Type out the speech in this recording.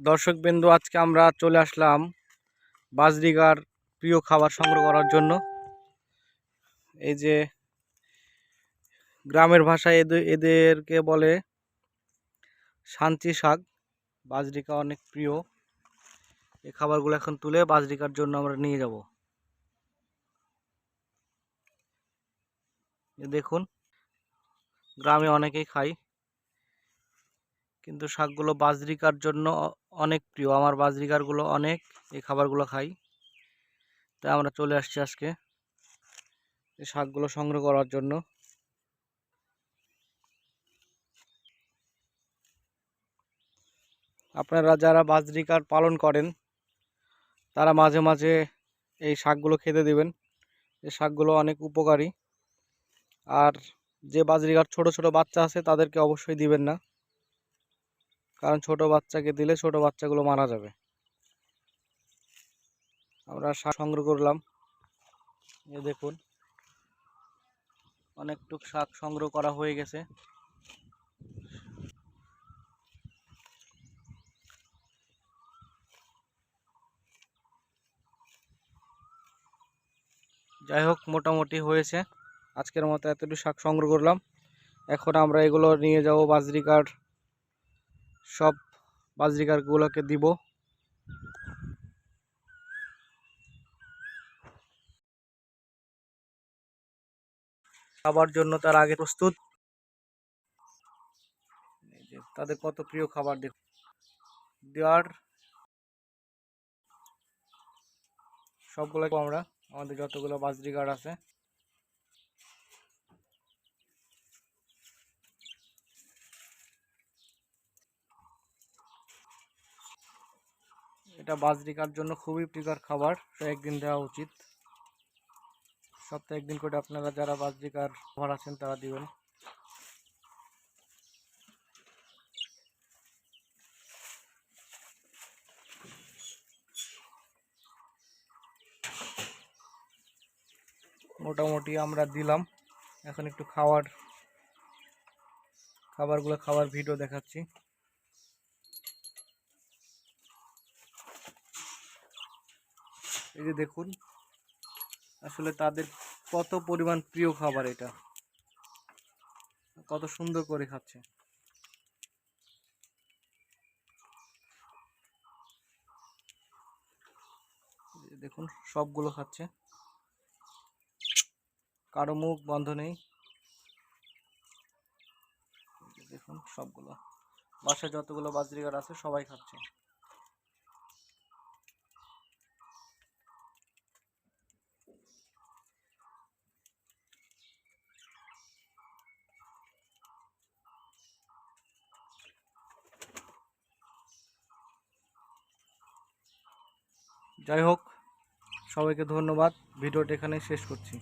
দর্শক বিন্দু, আজকে আমরা চলে আসলাম বাজরিগার প্রিয় খাবার সংগ্রহ করার জন্য। এই যে গ্রামের ভাষায় এদের এদেরকে বলে শান্তি শাক। বাজরিকা অনেক প্রিয়। এই খাবারগুলো এখন তুলে বাজরিকার জন্য আমরা নিয়ে যাব। দেখুন, গ্রামে অনেকেই খায়, কিন্তু শাকগুলো বাজরিকার জন্য অনেক প্রিয়। আমার বাজরিকারগুলো অনেক, এই খাবারগুলো খাই। তাই আমরা চলে আসছি আজকে এই শাকগুলো সংগ্রহ করার জন্য। আপনারা যারা বাজরিকার পালন করেন, তারা মাঝে মাঝে এই শাকগুলো খেতে দিবেন। এই শাকগুলো অনেক উপকারী। আর যে বাজরিকার ছোট ছোট বাচ্চা আছে, তাদেরকে অবশ্যই দিবেন না। কারণ ছোট বাচ্চাকে দিলে ছোট বাচ্চাগুলো মারা যাবে। আমরা শাক সংগ্রহ করলাম। এ দেখুন, অনেকটুক শাক সংগ্রহ করা হয়ে গেছে। যাই হোক, মোটামুটি হয়েছে। আজকের মতো এতটুকু শাক সংগ্রহ করলাম। এখন আমরা এগুলো নিয়ে যাব বাজরিকার সব বাজরিকারগুলোকে দিব। খাবার জন্য তার আগে প্রস্তুত। তাদের কত প্রিয় খাবার দেওয়ার সবগুলো আমরা আমাদের যতগুলো বাজরিকার আছে এটা বাজরিকার জন্য খুবই প্রিয়কর খাবার, তো একদিন দেওয়া উচিত। সপ্তাহে একদিন করে আপনারা যারা বাজরিকার খাবার আছেন, তারা দিবেন। মোটামুটি আমরা দিলাম। এখন একটু খাওয়ার, খাবারগুলো, খাওয়ার ভিডিও দেখাচ্ছি। এই যে দেখুন, আসলে তাদের কত পরিমাণ প্রিয় খাবার এটা। কত সুন্দর করে খাচ্ছে। দেখুন, সবগুলো খাচ্ছে। কারও মুখ বন্ধ নেই। দেখুন, সবগুলো। বাসায় যতগুলো বাজরিগার আছে, সবাই খাচ্ছে। যাই হোক সবাইকে ধন্যবাদ। ভিডিওটা এখানে শেষ করছি।